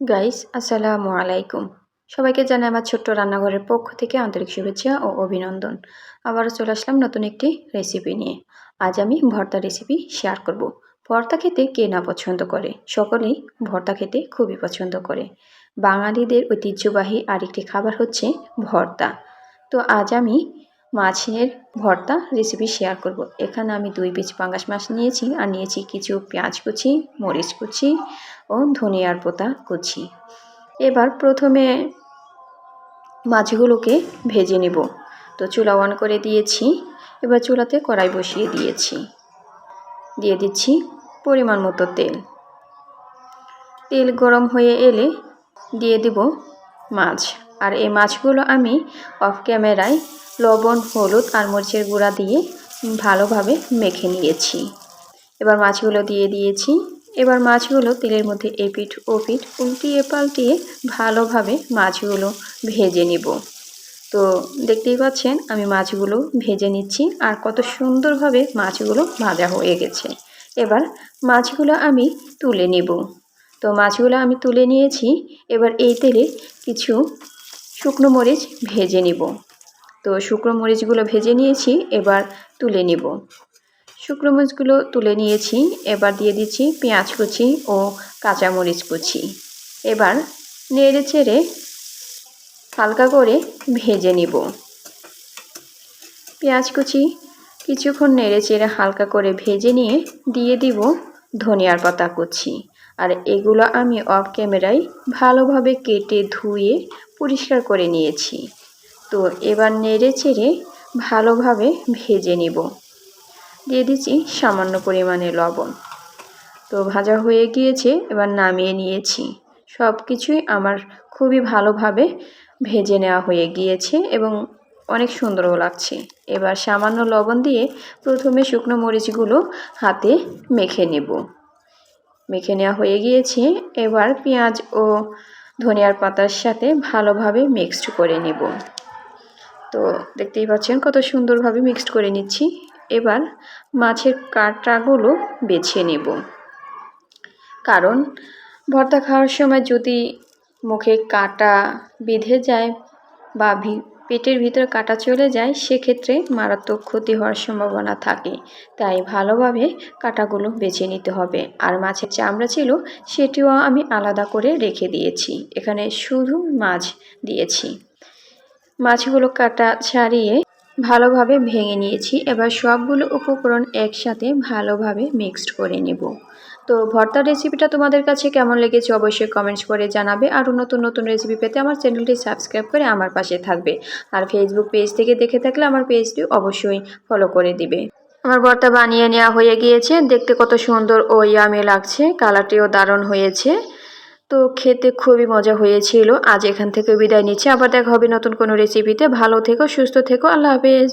Guys আসসালামু আলাইকুম সবাইকে জানাই আমার ছোট্ট রান্নাঘরের পক্ষ থেকে আন্তরিক শুভেচ্ছা ও অভিনন্দন। আবারও চলে আসলাম নতুন একটি রেসিপি নিয়ে। আজ আমি ভর্তা রেসিপি শেয়ার করব। ভর্তা খেতে কে না পছন্দ করে? সকলেই ভর্তা খেতে খুবই পছন্দ করে। বাঙালিদের ঐতিহ্যবাহী আরেকটি খাবার হচ্ছে ভর্তা। তো আজ আমি মাছের ভর্তা রেসিপি শেয়ার করব। এখানে আমি দুই পিস পাঙ্গাস মাছ নিয়েছি আর নিয়েছি কিছু পেঁয়াজ কুচি, মরিচ কুচি ও ধনিয়ার পোতা কুচি। এবার প্রথমে মাছগুলোকে ভেজে নেব। তো চুলা অন করে দিয়েছি। এবার চুলাতে কড়াই বসিয়ে দিয়েছি। দিয়ে দিচ্ছি পরিমাণ মতো তেল। তেল গরম হয়ে এলে দিয়ে দিব মাছ। আর এই মাছগুলো আমি অফ ক্যামেরায় লবণ, হলুদ আর মরিচের গুঁড়া দিয়ে ভালোভাবে মেখে নিয়েছি। এবার মাছগুলো দিয়ে দিয়েছি। এবার মাছগুলো তেলের মধ্যে এপিঠ ওপিঠ উল্টিয়ে পাল্টিয়ে ভালোভাবে মাছগুলো ভেজে নিব। তো দেখতেই পাচ্ছেন, আমি মাছগুলো ভেজে নিচ্ছি আর কত সুন্দরভাবে মাছগুলো ভাজা হয়ে গেছে। এবার মাছগুলো আমি তুলে নেব। তো মাছগুলো আমি তুলে নিয়েছি। এবার এই তেলে কিছু শুকনো মরিচ ভেজে নিব। তো শুকনো মরিচগুলো ভেজে নিয়েছি, এবার তুলে নিব। শুকনো মরিচগুলো তুলে নিয়েছি, এবার দিয়ে দিচ্ছি পেঁয়াজ কুচি ও কাঁচামরিচ কুচি। এবার নেড়ে চেড়ে হালকা করে ভেজে নিব। পেঁয়াজ কুচি কিছুক্ষণ নেড়ে চেড়ে হালকা করে ভেজে নিয়ে দিয়ে দিব ধনিয়ার পাতা কুচি। আর এগুলো আমি অফ ক্যামেরায় ভালোভাবে কেটে ধুয়ে পরিষ্কার করে নিয়েছি। তো এবার নেড়ে চেড়ে ভালোভাবে ভেজে নিব। দিয়ে দিচ্ছি সামান্য পরিমাণে লবণ। তো ভাজা হয়ে গিয়েছে, এবার নামিয়ে নিয়েছি। সব কিছুই আমার খুবই ভালোভাবে ভেজে নেওয়া হয়ে গিয়েছে এবং অনেক সুন্দরও লাগছে। এবার সামান্য লবণ দিয়ে প্রথমে শুকনো মরিচগুলো হাতে মেখে নেব। মেখে নেওয়া হয়ে গিয়েছে, এবার পেঁয়াজ ও ধনিয়ার পাতার সাথে ভালোভাবে মিক্সড করে নেব। তো দেখতেই পাচ্ছেন কত সুন্দরভাবে মিক্সড করে নিচ্ছি। এবার মাছের কাঁটাগুলো বেছে নেব। কারণ ভর্তা খাওয়ার সময় যদি মুখে কাটা বিঁধে যায় বা পেটের ভিতরে কাটা চলে যায়, সেক্ষেত্রে মারাত্মক ক্ষতি হওয়ার সম্ভাবনা থাকে। তাই ভালোভাবে কাটাগুলো বেছে নিতে হবে। আর মাছের চামড়া ছিল, সেটিও আমি আলাদা করে রেখে দিয়েছি। এখানে শুধু মাছ দিয়েছি। মাছগুলো কাটা ছাড়িয়ে ভালোভাবে ভেঙে নিয়েছি। এবার সবগুলো উপকরণ একসাথে ভালোভাবে মিক্সড করে নেব। তো ভর্তার রেসিপিটা তোমাদের কাছে কেমন লেগেছে অবশ্যই কমেন্টস করে জানাবে। আরও নতুন নতুন রেসিপি পেতে আমার চ্যানেলটি সাবস্ক্রাইব করে আমার পাশে থাকবে। আর ফেসবুক পেজ থেকে দেখে থাকলে আমার পেজটি অবশ্যই ফলো করে দিবে। আমার ভর্তা বানিয়ে নেওয়া হয়ে গিয়েছে। দেখতে কত সুন্দর ও ইয়ামে লাগছে। কালারটিও দারুণ হয়েছে। তো খেতে খুবই মজা হয়েছিল। আজ এখান থেকে বিদায় নিচ্ছি। আবার দেখা হবে নতুন কোনো রেসিপিতে ভালো থেকো, সুস্থ থেকো। আল্লাহ হাফেজ।